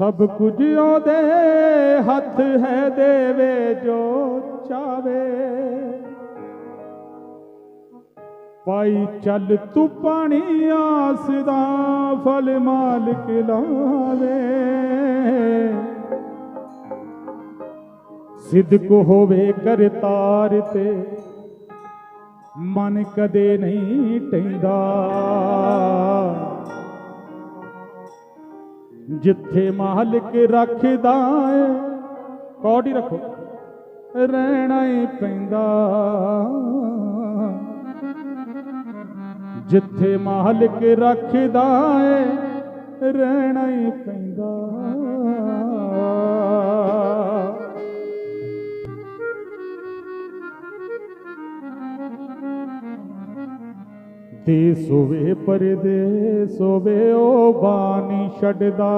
ਸਭ ਕੁਝ ਉਹਦੇ ਹੱਥ ਹੈ, ਦੇਵੇ ਜੋ ਚਾਵੇ। ਪਾਈ ਚੱਲ ਤੂੰ ਪਾਣੀ ਆਸ ਦਾ ਫਲ ਮਾਲਕ ਲਾਵੇ। ਸਿੱਧਕ ਹੋਵੇ ਕਰਤਾਰ ਤੇ, ਮਨ ਕਦੇ ਨਹੀਂ ਟੈਂਦਾ। ਜਿੱਥੇ ਮਾਲਕ ਰੱਖਦਾ ਏ ਕੌਡੀ ਰੱਖੋ, ਰਹਿਣਾ ਹੀ ਪੈਂਦਾ। ਜਿੱਥੇ ਮਾਲਕ ਰੱਖਦਾ ਏ, ਰਹਿਣਾ ਹੀ ਪੈਂਦਾ। ਤੇ ਸੋਵੇ ਪਰਦੇ ਸੋਵੇ ਉਹ ਬਾਣੀ ਛੱਡਦਾ।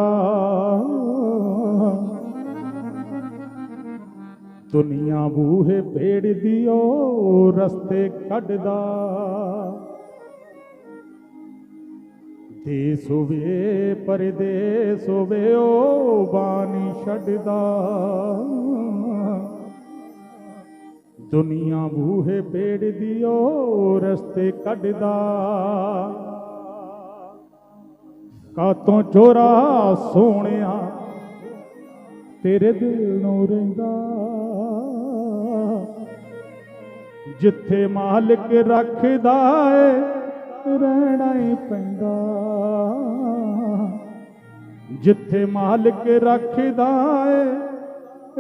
ਦੁਨੀਆ ਬੂਹੇ ਭੇੜ ਦਿਓ, ਰਸਤੇ ਕੱਢਦਾ। ਤੇ ਸੋਵੇ ਪਰਦੇ ਸੋਵੇ ਉਹ ਬਾਣੀ ਛੱਡਦਾ। ਦੁਨੀਆ ਬੂਹੇ ਪੇੜ ਦਿਓ, ਰਸਤੇ ਕੱਢਦਾ। ਕਾਤੋਂ ਚੋਰਾ ਸੋਹਣਿਆ, ਤੇਰੇ ਦਿਲ ਨੂੰ ਰਹਿੰਦਾ ਜਿੱਥੇ ਮਾਲਕ ਰੱਖਦਾ ਏ, ਰਹਿਣਾ ਹੀ ਪੈਂਦਾ। ਜਿੱਥੇ ਮਾਲਕ ਰੱਖਦਾ ਏ,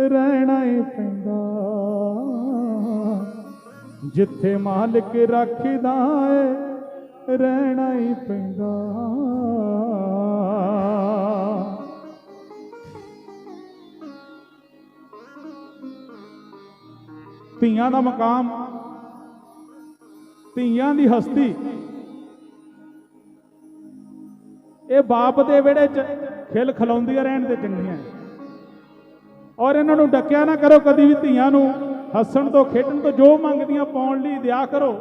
ਰਹਿਣਾ ਹੀ ਪੈਂਦਾ। ਜਿੱਥੇ ਮਾਲਕ ਰੱਖਦਾ ਏ, ਰਹਿਣਾ ਹੀ ਪੈਂਦਾ। ਧੀਆਂ ਦਾ ਮਕਾਮ, ਧੀਆਂ ਦੀ ਹਸਤੀ, ਇਹ ਬਾਪ ਦੇ ਵਿਹੜੇ 'ਚ ਖਿਲ ਖਲਾਉਂਦੀਆਂ ਰਹਿਣ ਤੇ ਚੰਗੀਆਂ ਔਰ ਇਹਨਾਂ ਨੂੰ ਡੱਕਿਆ ਨਾ ਕਰੋ ਕਦੀ ਵੀ ਧੀਆਂ ਨੂੰ। ਹੱਸਣ ਤੋਂ, ਖੇਡਣ ਤੋਂ ਜੋ ਮੰਗਦੀਆਂ ਪਾਉਣ ਲਈ ਦਿਆ ਕਰੋ।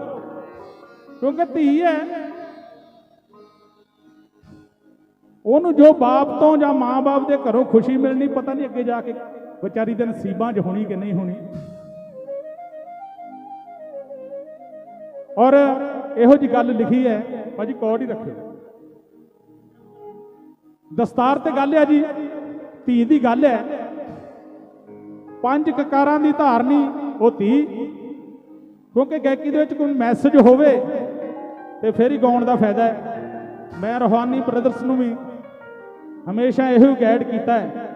ਕਿਉਂਕਿ ਧੀ ਹੈ। ਉਹਨੂੰ ਜੋ ਬਾਪ ਤੋਂ ਜਾਂ ਮਾਂ-ਬਾਪ ਦੇ ਘਰੋਂ ਖੁਸ਼ੀ ਮਿਲਣੀ, ਪਤਾ ਨਹੀਂ ਅੱਗੇ ਜਾ ਕੇ ਵਿਚਾਰੀ ਦੇ ਨਸੀਬਾਂ 'ਚ ਹੋਣੀ ਕਿ ਨਹੀਂ ਹੋਣੀ। ਔਰ ਇਹੋ ਜੀ ਗੱਲ ਲਿਖੀ ਹੈ। ਭਾਜੀ ਕੋਡ ਹੀ ਰੱਖਿਓ। ਦਸਤਾਰ ਤੇ ਗੱਲ ਹੈ ਜੀ। ਧੀ ਦੀ ਗੱਲ ਹੈ। ਪੰਜ ਕਕਾਰਾਂ ਦੀ ਧਾਰਨੀ ਉਹ ਧੀ ਕਿਉਂਕਿ ਗਾਇਕੀ ਦੇ ਵਿੱਚ ਕੋਈ ਮੈਸੇਜ ਹੋਵੇ, ਤੇ ਫਿਰ ਹੀ ਗਾਉਣ ਦਾ ਫਾਇਦਾ ਹੈ। ਮੈਂ ਰੋਹਾਨੀ ਬ੍ਰਦਰਸ ਨੂੰ ਵੀ ਹਮੇਸ਼ਾ ਇਹੋ ਗਾਈਡ ਕੀਤਾ ਹੈ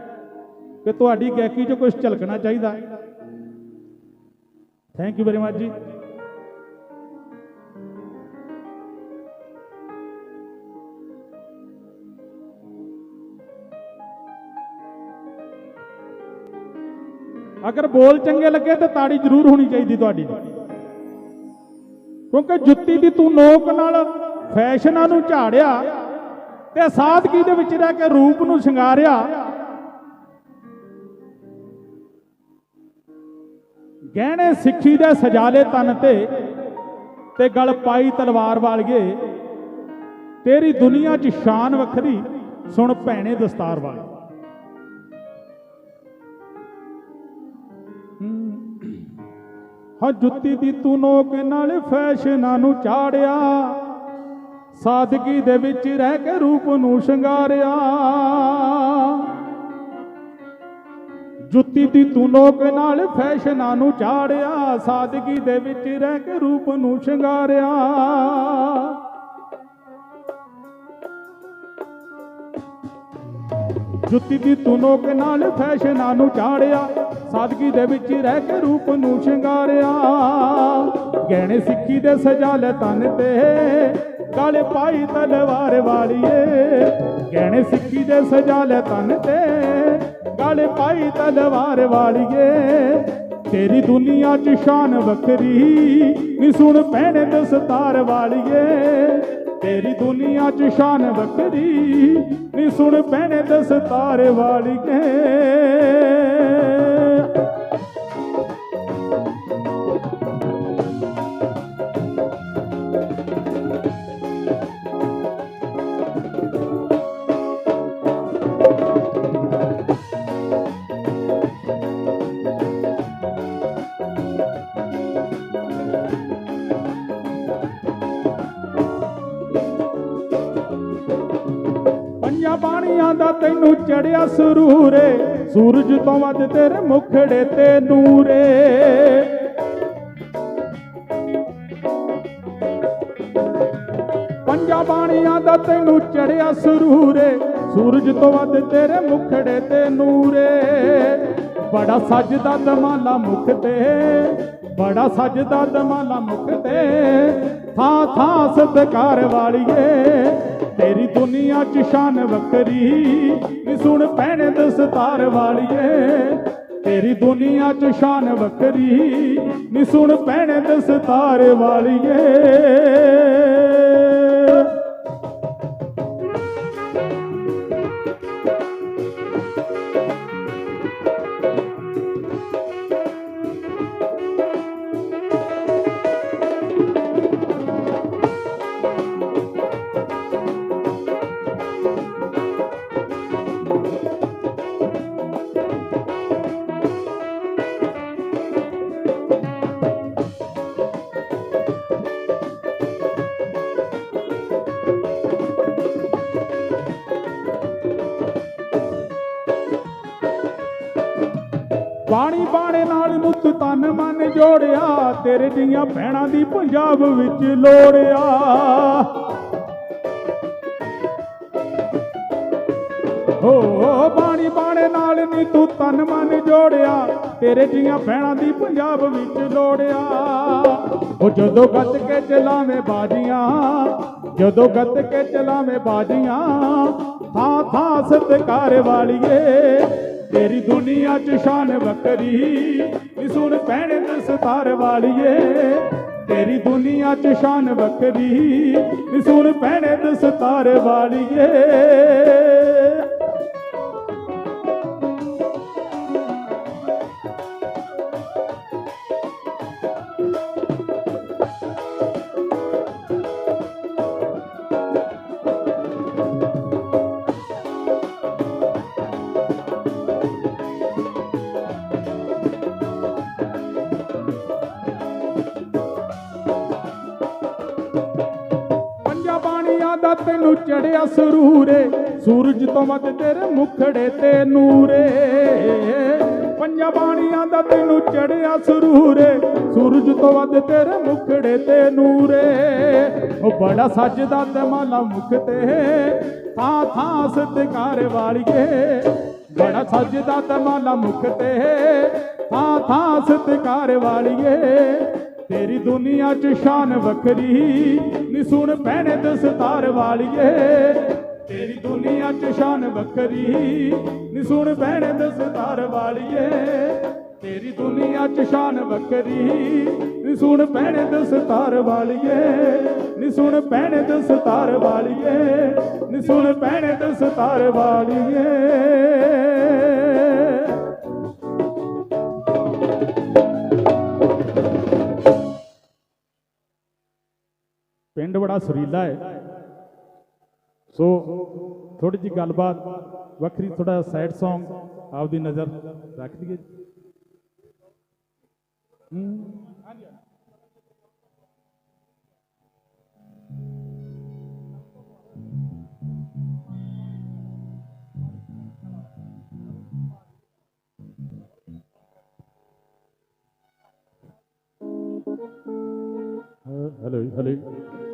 ਕਿ ਤੁਹਾਡੀ ਗਾਇਕੀ 'ਚ ਕੁਝ ਝਲਕਣਾ ਚਾਹੀਦਾ ਥੈਂਕ ਯੂ ਵੈਰੀ ਮਚ ਜੀ। ਅਗਰ ਬੋਲ ਚੰਗੇ ਲੱਗੇ ਤਾਂ ਤਾੜੀ ਜ਼ਰੂਰ ਹੋਣੀ ਚਾਹੀਦੀ ਤੁਹਾਡੀ। ਕਿਉਂਕਿ ਜੁੱਤੀ ਦੀ ਤੂੰ ਨੋਕ ਨਾਲ ਫੈਸ਼ਨਾਂ ਨੂੰ ਝਾੜਿਆ ਤੇ ਸਾਦਗੀ ਦੇ ਵਿੱਚ ਰਹਿ ਕੇ ਰੂਪ ਨੂੰ ਸ਼ਿੰਗਾਰਿਆ। ਗਹਿਣੇ ਸਿੱਖੀ ਦੇ ਸਜਾਲੇ ਤਨ ਤੇ ਤੇ ਗਲ ਪਾਈ ਤਲਵਾਰ ਵਾਲੀਏ। ਤੇਰੀ ਦੁਨੀਆ 'ਚ ਸ਼ਾਨ ਵੱਖਰੀ, ਸੁਣ ਭੈਣੇ ਦਸਤਾਰ ਵਾਲੀ। ਹਾਂ ਜੁੱਤੀ ਦੀ ਤੂੰ ਨੋਕ ਨਾਲ ਫੈਸ਼ਨਾਂ ਨੂੰ ਚਾੜਿਆ। ਸਾਦਗੀ ਦੇ ਵਿੱਚ ਰਹਿ ਕੇ ਰੂਪ ਨੂੰ ਸ਼ਿੰਗਾਰਿਆ। ਜੁੱਤੀ ਦੀ ਤੂੰ ਨੋਕ ਨਾਲ ਫੈਸ਼ਨਾਂ ਨੂੰ ਚਾੜਿਆ। ਸਾਦਗੀ ਦੇ ਵਿੱਚ ਰਹਿ ਕੇ ਰੂਪ ਨੂੰ ਸ਼ਿੰਗਾਰਿਆ। ਜੁੱਤੀ ਦੀ ਤੂੰ ਨੋਕ ਨਾਲ ਫੈਸ਼ਨਾਂ ਨੂੰ ਚਾੜਿਆ, ਸਾਦਗੀ ਦੇ ਵਿੱਚ ਰਹਿ ਕੇ ਰੂਪ ਨੂੰ ਸ਼ਿੰਗਾਰਿਆ। ਗਹਿਣੇ ਸਿੱਖੀ ਦੇ ਸਜਾ ਲੈ ਤਨ ਤੇ, ਗਲ ਪਾਈ ਤਲਵਾਰ ਵਾਲੀਏ। ਗਹਿਣੇ ਸਿੱਖੀ ਦੇ ਸਜਾ ਲੈ ਤਨ ਤੇ, ਗਲ ਪਾਈ ਤਲਵਾਰ ਵਾਲੀਏ। ਤੇਰੀ ਦੁਨੀਆ 'ਚ ਸ਼ਾਨ ਵੱਖਰੀ, ਨੀ ਸੁਣ ਭੈਣੇ ਦਸਤਾਰ ਵਾਲੀਏ। ਤੇਰੀ ਦੁਨੀਆ 'ਚ ਸ਼ਾਨ ਵੱਖਰੀ। ਨੀ ਸੁਣ ਭੈਣੇ ਦਸਤਾਰ ਵਾਲੀ ਬਾਣੀਆਂ ਦਾ ਤੈਨੂੰ ਚੜਿਆ ਸਰੂਰੇ, ਸੂਰਜ ਤੋਂ ਵੱਧ ਤੇਰੇ ਮੁਖੜੇ ਤੇ ਨੂਰੇ। ਪੰਜਾਂ ਬਾਣੀਆਂ ਦਾ ਤੈਨੂੰ ਚੜਿਆ ਸਰੂਰੇ, ਸੂਰਜ ਤੋਂ ਵੱਧ ਤੇਰੇ ਮੁਖੜੇ ਤੇ ਨੂਰੇ। ਬੜਾ ਸਜਦਾ ਦਮਾਲਾ ਮੁਖ ਤੇ, ਬੜਾ ਸਜਦਾ ਦਮਾਲਾ ਮੁਖ ਤੇ ਥਾਂ ਥਾਂ ਸਤਕਾਰ ਵਾਲੀਏ। ਤੇਰੀ ਦੁਨੀਆ ਚ ਸ਼ਾਨ ਵੱਖਰੀ। ਨੀ ਸੁਣ ਭੈਣੇ ਦਸਤਾਰ ਵਾਲੀਏ। ਤੇਰੀ ਦੁਨੀਆ ਚ ਸ਼ਾਨ ਵੱਖਰੀ। ਨੀ ਸੁਣ ਭੈਣੇ ਦਸਤਾਰ ਵਾਲੀਏ। ਪਾਣੀ ਬਾਣੇ ਨਾਲ ਮੁੱਤ ਤਨ ਮਨ ਜੋੜਿਆ, ਤੇਰੇ ਦੀਆਂ ਭੈਣਾਂ ਦੀ ਪੰਜਾਬ ਵਿੱਚ ਲੋੜਿਆ। ਹੋ ਬਾਣੀ ਬਾਣੇ ਨਾਲ ਨੀ ਤੂੰ ਤਨ ਮਨ ਜੋੜਿਆ, ਤੇਰੇ ਜੀਆਂ ਭੈਣਾਂ ਦੀ ਪੰਜਾਬ ਵਿੱਚ ਲੋੜਿਆ। ਉਹ ਜਦੋਂ ਗੱਤ ਕੇ ਚਲਾਵੇਂ ਬਾਜੀਆਂ, ਜਦੋਂ ਗੱਤ ਕੇ ਚਲਾਵੇਂ ਬਾਜੀਆਂ ਥਾਂ ਥਾਂ ਸਤਕਾਰ ਵਾਲੀਏ ਤੇਰੀ ਦੁਨੀਆ ਚ ਸ਼ਾਨ ਵੱਖਰੀ। ਨੀ ਸੁਣ ਭੈਣੇ ਦਸਤਾਰ ਵਾਲੀਏ। ਤੇਰੀ ਦੁਨੀਆ ਚ ਸ਼ਾਨ ਵੱਖਰੀ। ਨੀ ਸੁਣ ਭੈਣੇ ਦਸਤਾਰ ਵਾਲੀਏ। ਤੈਨੂੰ ਚੜਿਆ ਸਰੂਰੇ, ਸੂਰਜ ਤੋਂ ਵੱਧ ਤੇਰੇ ਮੁਖੜੇ ਤੇ ਨੂਰੇ। ਪੰਜਾਂ ਬਾਣੀਆਂ ਦਾ ਤੈਨੂੰ ਚੜਿਆ ਸਰੂਰੇ, ਸੂਰਜ ਤੋਂ ਵੱਧ ਤੇਰੇ ਮੁਖੜੇ ਤੇ ਨੂਰੇ। ਉਹ ਬੜਾ ਸੱਜਦਾ ਤੇ ਮਾਲਾ ਮੁਖ ਤੇ, ਥਾਂ ਥਾਂ ਸਤਕਾਰ ਵਾਲੀਏ। ਬੜਾ ਸੱਜਦਾ ਤੇ ਮਾਲਾ ਮੁਖ ਤੇ, ਥਾਂ ਥਾਂ ਸਤਕਾਰ ਵਾਲੀਏ। ਤੇਰੀ ਦੁਨੀਆ ਚ ਸ਼ਾਨ ਵੱਖਰੀ। ਨੀ ਸੁਣ ਭੈਣੇ ਦਸਤਾਰ ਵਾਲੀਏ। ਤੇਰੀ ਦੁਨੀਆ ਚ ਸ਼ਾਨ ਵੱਖਰੀ। ਨੀ ਸੁਣ ਭੈਣੇ ਦਸਤਾਰ ਵਾਲੀਏ। ਤੇਰੀ ਦੁਨੀਆ ਚ ਸ਼ਾਨ ਵੱਖਰੀ। ਨੀ ਸੁਣ ਭੈਣੇ ਦਸਤਾਰ ਵਾਲੀਏ। ਨੀ ਸੁਣ ਭੈਣੇ ਦਸਤਾਰ ਵਾਲੀਏ। ਨੀ ਸੁਣ ਭੈਣੇ ਦਸਤਾਰ ਵਾਲੀਏ। ਪਿੰਡ ਬੜਾ ਸੁਰੀਲਾ ਹੈ। ਸੋ ਥੋੜੀ ਜੀ ਗੱਲਬਾਤ, ਵੱਖਰੀ ਥੋੜਾ ਸੈਡ Song ਆਪਦੀ ਨਜ਼ਰ ਰੱਖ ਦਈਏ। ਹੂੰ। ਹੈਲੋ ਹੈਲੋ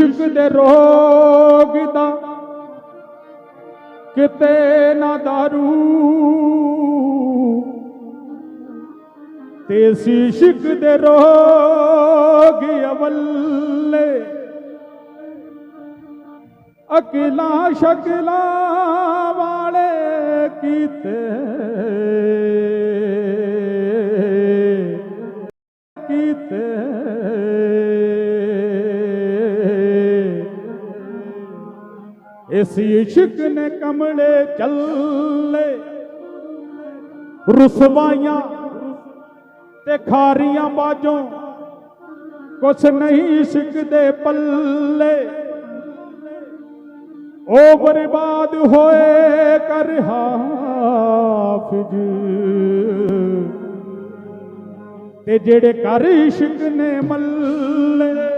ਇਸ਼ਕ ਦੇ ਰੋਗ ਦਾ ਕਿਤੇ ਨਾ ਦਾਰੂ। ਤੇ ਸੀ ਦੇ ਰੋਗ ਅਵੱਲੇ। ਅਕਲਾ, ਸ਼ਕਲਾ ਵਾਲੇ ਕੀਤੇ। ਇਸ ਇਸ਼ਕ ਨੇ ਕਮਲੇ ਚੱਲੇ। ਰੁਸਵਾਈਆਂ ਤੇ ਖਾਰੀਆਂ ਬਾਜੋਂ ਕੁਛ ਨਹੀਂ ਇਸ਼ਕ ਦੇ ਪੱਲੇ। ਉਹ ਬਰਬਾਦ ਹੋਏ ਕਰ ਹਾਫਿਜ਼। ਤੇ ਜਿਹੜੇ ਕਰ ਇਸ਼ਕ ਨੇ ਮੱਲੇ।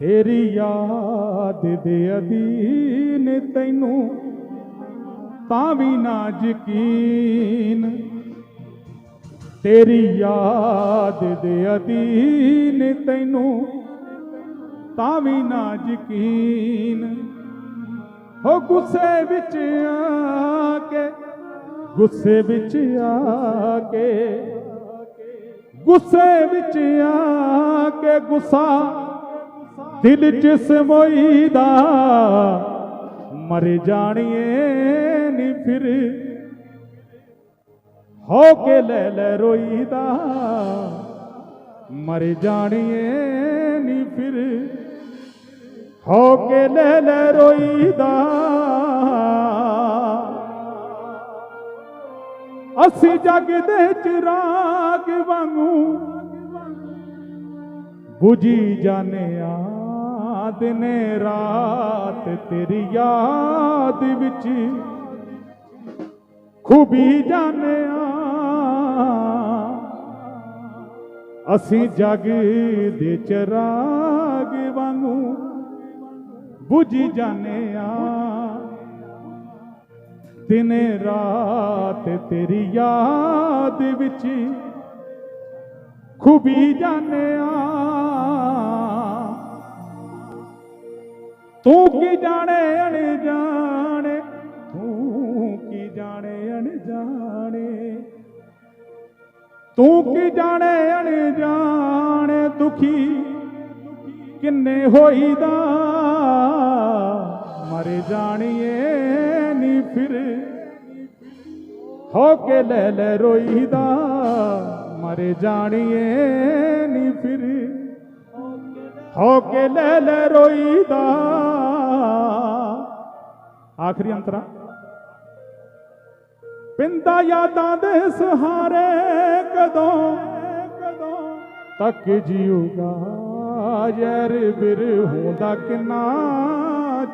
ਤੇਰੀ ਯਾਦ ਦੇ ਅਧੀਨ ਤੈਨੂੰ ਤਾਂ ਵੀ ਨਾ ਯਕੀਨ। ਤੇਰੀ ਯਾਦ ਦੇ ਅਧੀਨ ਤੈਨੂੰ ਤਾਂ ਵੀ ਨਾ ਯਕੀਨ। ਹੋ ਗੁੱਸੇ ਵਿੱਚ ਆ ਕੇ ਗੁੱਸੇ ਵਿੱਚ ਆ ਕੇ ਗੁੱਸੇ ਵਿੱਚ ਆ ਕੇ ਗੁੱਸਾ ਦਿਲ ਚ ਸਮੋਈਦਾ ਮਰ ਜਾਣੀਏ ਨੀ ਫਿਰ। ਹੋ ਕੇ ਲੈ ਲੈ ਰੋਈਦਾ ਮਰ ਜਾਣੀਏ ਨੀ ਫਿਰ। ਹੋ ਕੇ ਲੈ ਲੈ ਰੋਈਦਾ ਅਸੀਂ ਜਗ ਦੇ ਚਿਰਾਗ ਵਾਂਗੂ 부ਜੀ ਜਾਣਿਆ। ਦਿਨੇ ਰਾਤ ਤੇਰੀ ਯਾਦ ਵਿੱਚ। ਖੂਬੀ ਜਾਣਿਆ, ਅਸੀਂ ਜਗ ਦੇ ਚਿਰਾਗ ਵਾਂਗੂ 부ਜੀ ਜਾਣਿਆ। ਦਿਨੇ ਰਾਤ ਤੇਰੀ ਯਾਦ ਵਿੱਚ ਖੂਬੀ ਜਾਣਿਆ। ਤੂੰ ਕੀ ਜਾਣੇ ਅਣਜਾਣੇ? ਤੂੰ ਕੀ ਜਾਣੇ ਅਣਜਾਣੇ? ਤੂੰ ਕੀ ਜਾਣੇ ਅਣਜਾਣੇ? ਦੁਖੀ ਕਿੰਨੇ ਹੋਈਦਾ? ਮਰ ਜਾਣੀਏ ਨੀ ਫਿਰ। ਹੋ ਕੇ ਲੈ ਲੈ ਰੋਈਦਾ। ਮਰ ਜਾਣੀਏ ਨੀ ਫਿਰ। ਹੋ ਕੇ ਲੈ ਲੈ ਰੋਈਦਾ। ਆਖਰੀ ਅੰਤਰਾ। ਪਿੰਦਾ ਯਾਦਾਂ ਦੇ ਸਹਾਰੇ ਕਦੋਂ ਕਦੋਂ ਤੱਕ ਜੀਊਗਾ? ਯਾਰ ਬਿਰ ਹੁੰਦਾ ਕਿੰਨਾ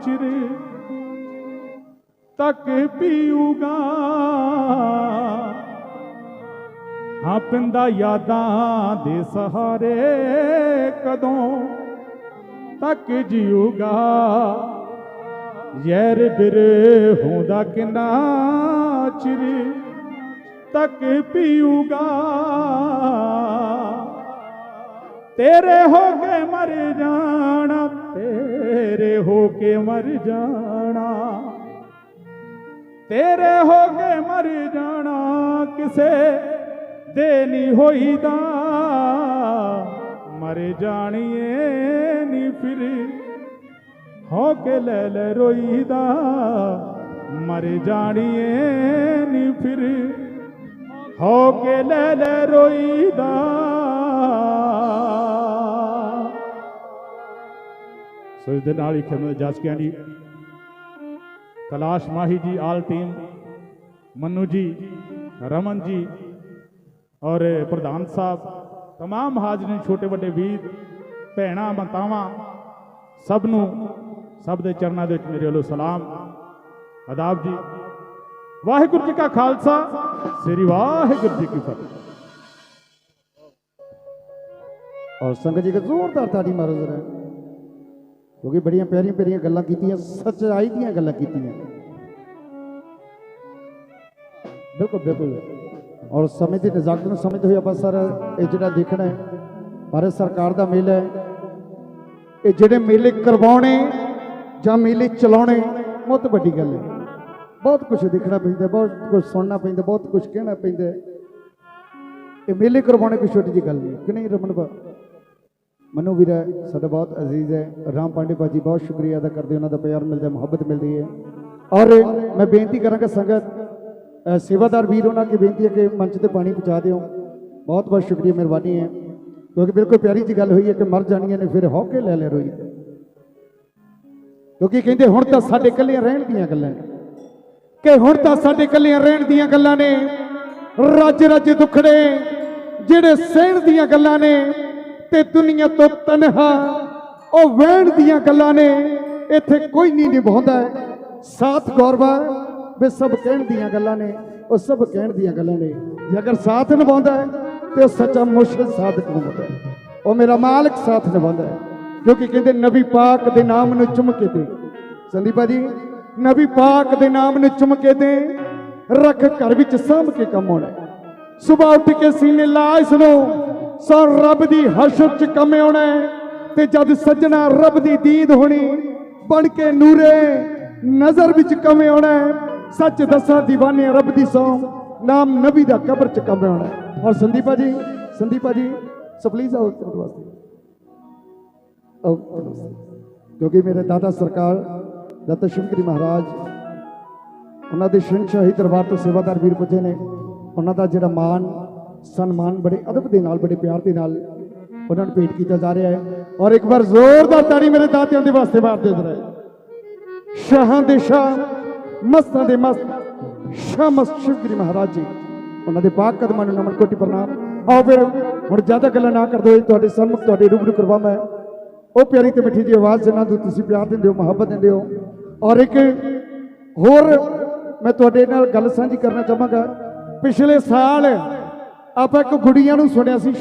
ਚਿਰ ਤੱਕ ਪੀਊਗਾ? ਹਾਂ, ਪਿੰਦਾ ਯਾਦਾਂ ਦੇ ਸਹਾਰੇ ਕਦੋਂ ਤੱਕ ਜੀਊਗਾ। ਯਾਰ ਬਿਰ ਹੁੰਦਾ ਕਿੰਨਾ ਚਿਰ ਤੱਕ ਪੀਊਗਾ। ਤੇਰੇ ਹੋ ਕੇ ਮਰ ਜਾਣਾ, ਤੇਰੇ ਹੋ ਕੇ ਮਰ ਜਾਣਾ। ਤੇਰੇ ਹੋ ਕੇ ਮਰ ਜਾਣਾ ਕਿਸੇ ਦੇ ਨਹੀਂ ਹੋਈਦਾ। ਮਰ ਜਾਣੀਏ ਨੀ ਫਿਰ ਹੋ ਕੇ ਲੈ ਲੈ ਰੋਈਦਾ ਮਰ ਜਾਣੀਏ ਨੀ ਫਿਰ ਹੋ ਕੇ ਲੈ ਲੈ ਰੋਈਦਾ ਸੋ ਇਸ ਦੇ ਨਾਲ ਹੀ ਖਿਦਮਤ ਜਾਸਕਿਆਂ ਦੀ ਤਲਾਸ਼ ਮਾਹੀ ਜੀ ਆਲ ਟੀਮ ਮੰਨੂ ਜੀ ਰਮਨ ਜੀ ਔਰ ਪ੍ਰਧਾਨ ਸਾਹਿਬ तमाम ਹਾਜ਼ਰੀਨ ਛੋਟੇ ਵੱਡੇ ਵੀਰ ਭੈਣਾਂ ਮਾਤਾਵਾਂ ਸਭ ਨੂੰ ਸਭ ਦੇ ਚਰਨਾਂ ਦੇ ਵਿੱਚ ਮੇਰੇ ਵੱਲੋਂ ਸਲਾਮ। ਆਦਾਬ ਜੀ। ਵਾਹਿਗੁਰੂ ਜੀ ਕਾ ਖਾਲਸਾ। ਸ੍ਰੀ ਵਾਹਿਗੁਰੂ ਜੀ ਕੀ ਫਤਿਹ। ਔਰ ਸੰਗਤ ਜੀ ਦਾ ਜ਼ੋਰਦਾਰ ਤਾੜੀ ਮਾਰੋ ਜ਼ਰਾ। ਕਿਉਂਕਿ ਬੜੀਆਂ ਪਿਆਰੀਆਂ ਪਿਆਰੀਆਂ ਗੱਲਾਂ ਕੀਤੀਆਂ, ਸੱਚਾਈ ਦੀਆਂ ਗੱਲਾਂ ਕੀਤੀਆਂ। ਬਿਲਕੁਲ ਬਿਲਕੁਲ। ਔਰ ਸਮੇਂ ਦੀ ਨਜ਼ਾਕਤ ਨੂੰ ਸਮਝਦੇ ਹੋਏ ਆਪਾਂ ਸਰ ਇਹ ਜਿਹੜਾ ਦੇਖਣਾ ਹੈ, ਭਾਰਤ ਸਰਕਾਰ ਦਾ ਮੇਲਾ ਹੈ, ਇਹ ਜਿਹੜੇ ਮੇਲੇ ਕਰਵਾਉਣੇ ਜਾਂ ਮੇਲੇ ਚਲਾਉਣੇ ਬਹੁਤ ਵੱਡੀ ਗੱਲ ਹੈ। ਬਹੁਤ ਕੁਝ ਦੇਖਣਾ ਪੈਂਦਾ ਬਹੁਤ ਕੁਝ ਸੁਣਨਾ ਪੈਂਦਾ ਬਹੁਤ ਕੁਝ ਕਹਿਣਾ ਪੈਂਦਾ। ਇਹ ਮੇਲੇ ਕਰਵਾਉਣੇ ਕੋਈ ਛੋਟੀ ਜਿਹੀ ਗੱਲ ਨਹੀਂ। ਕਿ ਨਹੀਂ ਰਮਨ ਬਾ ਮਨੂ ਵੀਰ ਹੈ, ਸਾਡਾ ਬਹੁਤ ਅਜ਼ੀਜ਼ ਹੈ। ਰਾਮ ਪਾਂਡੇ ਭਾਜੀ ਬਹੁਤ ਸ਼ੁਕਰੀਆ ਅਦਾ ਕਰਦੇ ਉਹਨਾਂ ਦਾ ਪਿਆਰ ਮਿਲਦਾ ਮੁਹੱਬਤ ਮਿਲਦੀ ਹੈ। ਔਰ ਮੈਂ ਬੇਨਤੀ ਕਰਾਂਗਾ ਸੰਗਤ ਸੇਵਾਦਾਰ ਵੀਰ ਉਹਨਾਂ ਕੀ ਬੇਨਤੀ ਹੈ ਕਿ ਮੰਚ ਤੇ ਪਾਣੀ ਪਹੁੰਚਾ ਦਿਓ। ਬਹੁਤ ਬਹੁਤ ਸ਼ੁਕਰੀਆ ਮਿਹਰਬਾਨੀ ਹੈ। ਕਿਉਂਕਿ ਬਿਲਕੁਲ ਪਿਆਰੀ ਜੀ ਗੱਲ ਹੋਈ ਹੈ ਕਿ ਮਰ ਜਾਣੀਆਂ ਨੇ ਫਿਰ ਹੌਕੇ ਲੈ ਲੈ ਰੋਈ। ਕਿਉਂਕਿ ਕਹਿੰਦੇ ਹੁਣ ਤਾਂ ਸਾਡੇ ਇਕੱਲੀਆਂ ਰਹਿਣ ਦੀਆਂ ਗੱਲਾਂ ਨੇ। ਕਿ ਹੁਣ ਤਾਂ ਸਾਡੇ ਇਕੱਲੀਆਂ ਰਹਿਣ ਦੀਆਂ ਗੱਲਾਂ ਨੇ। ਰੱਜ ਰੱਜ ਦੁਖੜੇ ਜਿਹੜੇ ਸਹਿਣ ਦੀਆਂ ਗੱਲਾਂ ਨੇ ਤੇ ਦੁਨੀਆ ਤੋਂ ਤਨਹਾ ਉਹ ਵਹਿਣ ਦੀਆਂ ਗੱਲਾਂ ਨੇ। ਇੱਥੇ ਕੋਈ ਨਹੀਂ ਨਿਭਾਉਂਦਾ ਸਾਥ ਗੌਰਵਾ ਵੀ ਸਭ ਕਹਿਣ ਦੀਆਂ ਗੱਲਾਂ ਨੇ, ਉਹ ਸਭ ਕਹਿਣ ਦੀਆਂ ਗੱਲਾਂ ਨੇ। ਜੇ ਅਗਰ ਸਾਥ ਨਿਭਾਉਂਦਾ ਹੈ ਤੇ ਉਹ ਸੱਚਾ ਮੁਰਸ਼ਿਦ ਸਾਧਕ ਨਿਭਾਉਂਦਾ ਹੈ। ਉਹ ਮੇਰਾ ਮਾਲਕ ਸਾਥ ਨਿਭਾਉਂਦਾ ਹੈ। ਕਿਉਂਕਿ ਕਹਿੰਦੇ ਨਬੀ ਪਾਕ ਦੇ ਨਾਮ ਨੂੰ ਚੁੰਮ ਕੇ ਦੇ ਸੰਦੀਪਾ ਜੀ ਨਬੀ ਪਾਕ ਦੇ ਨਾਮ ਨੂੰ ਚੁੰਮ ਕੇ ਦੇ, ਰੱਖ ਘਰ ਵਿੱਚ ਸਾਂਭ ਕੇ ਕੰਮ ਆਉਣਾ ਹੈ। ਸੁਬਾਹ ਉੱਠ ਕੇ ਸੀਨੇ ਲਾ ਇਸ ਨੂੰ ਸੋ ਰੱਬ ਦੀ ਹਸ਼ਰ ਚ ਕੰਮ ਆਉਣਾ ਤੇ ਜਦ ਸੱਜਣਾ ਰੱਬ ਦੀ ਦੀਦ ਹੋਣੀ, ਬਣ ਕੇ ਨੂਰੇ ਨਜ਼ਰ ਵਿੱਚ ਕੰਮ ਆਉਣਾ ਸੱਚ ਦੱਸਾਂ دیਵਾਨੇ ਰੱਬ ਦੀ ਸੌ, ਨਾਮ ਨਬੀ ਦਾ ਕਬਰ ਚ ਕੰਮ ਆਉਣਾ ਔਰ ਸੰਦੀਪਾ ਜੀ ਸੰਦੀਪਾ ਜੀ ਸੋ ਪਲੀਜ਼ ਆਓ ਆਓ ਤੁਹਾਡੇ ਵਾਸਤੇ। ਕਿਉਂਕਿ ਮੇਰੇ ਦਾਦਾ ਸਰਕਾਰ ਦਾਤਾ ਸ਼ਿਵਗਿਰੀ ਮਹਾਰਾਜ, ਉਹਨਾਂ ਦੇ ਸ਼ਹਿਨशाही ਦਰਬਾਰ ਤੋਂ ਸੇਵਾਦਾਰ ਵੀਰ ਪੁੱਜੇ ਨੇ। ਉਹਨਾਂ ਦਾ ਜਿਹੜਾ ਮਾਨ ਸਨਮਾਨ ਬੜੇ ਅਦਬ ਦੇ ਨਾਲ, ਬੜੇ ਪਿਆਰ ਦੇ ਨਾਲ ਉਹਨਾਂ ਨੂੰ ਭੇਟ ਕੀਤਾ ਜਾ ਰਿਹਾ ਹੈ। ਔਰ ਇੱਕ ਵਾਰ ਜ਼ੋਰਦਾਰ ਤਾੜੀ ਮੇਰੇ ਦਾਤਿਆਂ ਦੇ ਵਾਸਤੇ ਮਾਰ ਦੇ ਜਰਾ ਸ਼ਾਹਾਂ ਦੇ ਸ਼ਾਹ, ਮਸਤਾਂ ਦੇ ਮਸਤ, ਸ਼ਾਹ ਮਸਤ ਸ਼ਿਵਗਰੀ ਮਹਾਰਾਜ ਜੀ। ਉਹਨਾਂ ਦੇ ਪਾਕ ਕਦਮਾਂ ਨੂੰ ਨਮਨ ਕੋਟੀ ਪ੍ਰਣਾਮ। ਆਓ ਫਿਰ ਹੁਣ ਜ਼ਿਆਦਾ ਗੱਲਾਂ ਨਾ ਕਰਦੇ ਹੋਏ ਤੁਹਾਡੇ ਸਨਮੁਖ, ਤੁਹਾਡੇ ਰੂਬਰੂ ਕਰਵਾਵਾਂ। ਉਹ ਪਿਆਰੀ ਤੇ ਮਿੱਠੀ ਜੀ ਆਵਾਜ਼ ਜਿਨ੍ਹਾਂ ਨੂੰ ਤੁਸੀਂ ਪਿਆਰ ਦਿੰਦੇ ਹੋ, ਮੁਹੱਬਤ ਦਿੰਦੇ ਹੋ। ਔਰ ਇੱਕ ਹੋਰ ਮੈਂ ਤੁਹਾਡੇ ਨਾਲ ਗੱਲ ਸਾਂਝੀ ਕਰਨਾ ਚਾਹਾਂਗਾ। ਪਿਛਲੇ ਸਾਲ ਆਪਾਂ ਇੱਕ ਗੁੜੀਆਂ ਨੂੰ ਸੁਣਿਆ ਸੀ